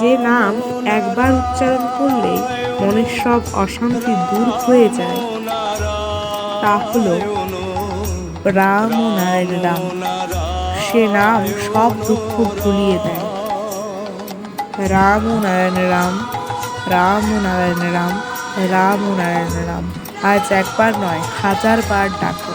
যে নাম একবার উচ্চারণ করলে মনের সব অশান্তি দূর হয়ে যায়, তা হলো রাম নারায়ণ রাম। সে নাম সব দুঃখ ভুলিয়ে দেয়। রাম নারায়ণ রাম রাম নারায়ণ রাম রাম নারায়ণ রাম। আজ একবার নয় হাজার বার ডাকো।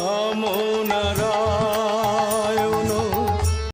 কামনারা